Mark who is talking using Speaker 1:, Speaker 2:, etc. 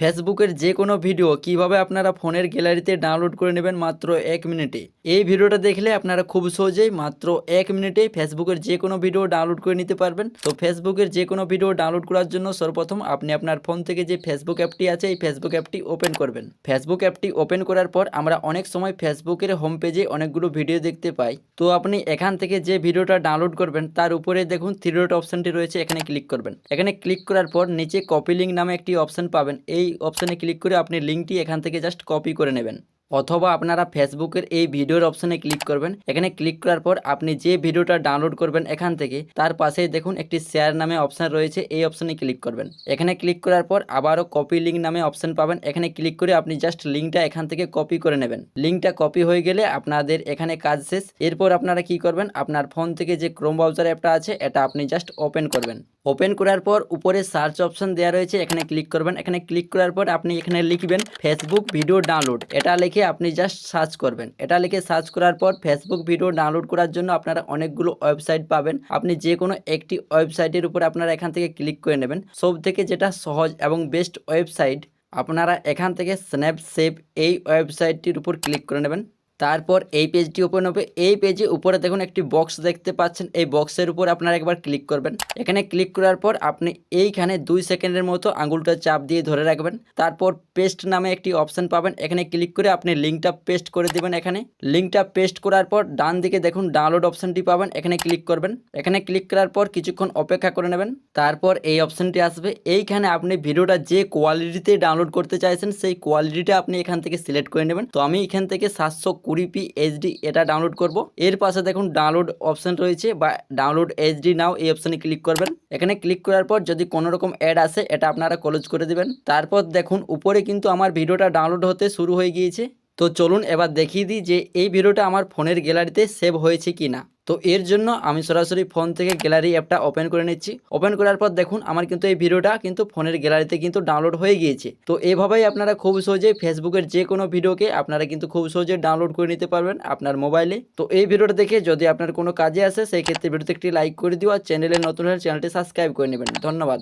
Speaker 1: ফেসবুকের যে কোনো ভিডিও কীভাবে আপনারা ফোনের গ্যালারিতে ডাউনলোড করে নেবেন মাত্র এক মিনিটে। এই ভিডিওটা দেখলে আপনারা খুব সহজেই মাত্র এক মিনিটে ফেসবুকের যে কোনো ভিডিও ডাউনলোড করে নিতে পারবেন। তো ফেসবুকের যে কোনো ভিডিও ডাউনলোড করার জন্য সর্বপ্রথম আপনি আপনার ফোন থেকে যে ফেসবুক অ্যাপটি আছে, এই ফেসবুক অ্যাপটি ওপেন করবেন। ফেসবুক অ্যাপটি ওপেন করার পর আমরা অনেক সময় ফেসবুকের হোম পেজে অনেকগুলো ভিডিও দেখতে পাই। তো আপনি এখান থেকে যে ভিডিওটা ডাউনলোড করবেন, তার উপরে দেখুন থ্রি ডট অপশনটি রয়েছে, এখানে ক্লিক করবেন। এখানে ক্লিক করার পর নিচে কপি লিঙ্ক নামে একটি অপশন পাবেন। এই অপশনে ক্লিক করে আপনি লিঙ্কটি এখান থেকে জাস্ট কপি করে নেবেন। অথবা আপনারা ফেসবুকের এই ভিডিওর অপশানে ক্লিক করবেন। এখানে ক্লিক করার পর আপনি যে ভিডিওটা ডাউনলোড করবেন এখান থেকে, তার পাশেই দেখুন একটি শেয়ার নামে অপশান রয়েছে, এই অপশানে ক্লিক করবেন। এখানে ক্লিক করার পর আবারও কপি লিঙ্ক নামে অপশন পাবেন। এখানে ক্লিক করে আপনি জাস্ট লিঙ্কটা এখান থেকে কপি করে নেবেন। লিঙ্কটা কপি হয়ে গেলে আপনাদের এখানে কাজ শেষ। এরপর আপনারা কি করবেন? আপনার ফোন থেকে যে ক্রোম ব্রাউজার অ্যাপটা আছে, এটা আপনি জাস্ট ওপেন করবেন। ওপেন করার পর উপরে সার্চ অপশন দেওয়া রয়েছে, এখানে ক্লিক করবেন। এখানে ক্লিক করার পর আপনি এখানে লিখবেন ফেসবুক ভিডিও ডাউনলোড এটা লিখে আপনি জাস্ট সার্চ করবেন। এটা লিখে সার্চ করার পর ফেসবুক ভিডিও ডাউনলোড করার জন্য আপনারা অনেকগুলো ওয়েবসাইট পাবেন। আপনি যে কোনো একটি ওয়েবসাইটের উপর আপনারা এখান থেকে ক্লিক করে নেবেন। সব থেকে যেটা সহজ এবং বেস্ট ওয়েবসাইট আপনারা এখান থেকে স্ন্যাপসেপ এই ওয়েবসাইটটির উপর ক্লিক করে নেবেন। তারপর এই পেজটি ওপেন হবে। এই পেজে উপরে দেখুন একটি বক্স দেখতে পাচ্ছেন। এই বক্সের উপর আপনারা একবার ক্লিক করবেন। এখানে ক্লিক করার পর আপনি এইখানে দুই সেকেন্ডের মতো আঙুলটা চাপ দিয়ে ধরে রাখবেন। তারপর পেস্ট নামে একটি অপশান পাবেন। এখানে ক্লিক করে আপনি লিঙ্কটা পেস্ট করে দিবেন এখানে। লিঙ্কটা পেস্ট করার পর ডান দিকে দেখুন ডাউনলোড অপশানটি পাবেন। এখানে ক্লিক করবেন। এখানে ক্লিক করার পর কিছুক্ষণ অপেক্ষা করে নেবেন। তারপর এই অপশনটি আসবে। এইখানে আপনি ভিডিওটা যে কোয়ালিটিতে ডাউনলোড করতে চাইছেন, সেই কোয়ালিটিটা আপনি এখান থেকে সিলেক্ট করে নেবেন। তো আমি এখান থেকে সাতশো কুড়ি পি এইচডি এটা ডাউনলোড করব। এর পাশে দেখুন ডাউনলোড অপশন রয়েছে বা ডাউনলোড এইচডি নাও এই অপশানে ক্লিক করবেন। এখানে ক্লিক করার পর যদি কোনো রকম অ্যাড আসে, এটা আপনারা ক্লোজ করে দেবেন। তারপর দেখুন উপরে কিন্তু আমার ভিডিওটা ডাউনলোড হতে শুরু হয়ে গিয়েছে। তো চলুন এবার দেখিয়ে দিই যে এই ভিডিওটা আমার ফোনের গ্যালারিতে সেভ হয়েছে কি না তো এর জন্য আমি সরাসরি ফোন থেকে গ্যালারি অ্যাপটা ওপেন করে নিচ্ছি। ওপেন করার পর দেখুন, আমার কিন্তু এই ভিডিওটা কিন্তু ফোনের গ্যালারিতে কিন্তু ডাউনলোড হয়ে গিয়েছে। তো এভাবেই আপনারা খুব সহজে ফেসবুকের যে কোনো ভিডিওকে আপনারা কিন্তু খুব সহজে ডাউনলোড করে নিতে পারবেন আপনার মোবাইলে তো এই ভিডিওটা দেখে যদি আপনার কোনো কাজে আসে, সেই ক্ষেত্রে ভিডিওতে একটি লাইক করে দিও আর চ্যানেলে নতুন হলে চ্যানেলটি সাবস্ক্রাইব করে নেবেন। ধন্যবাদ।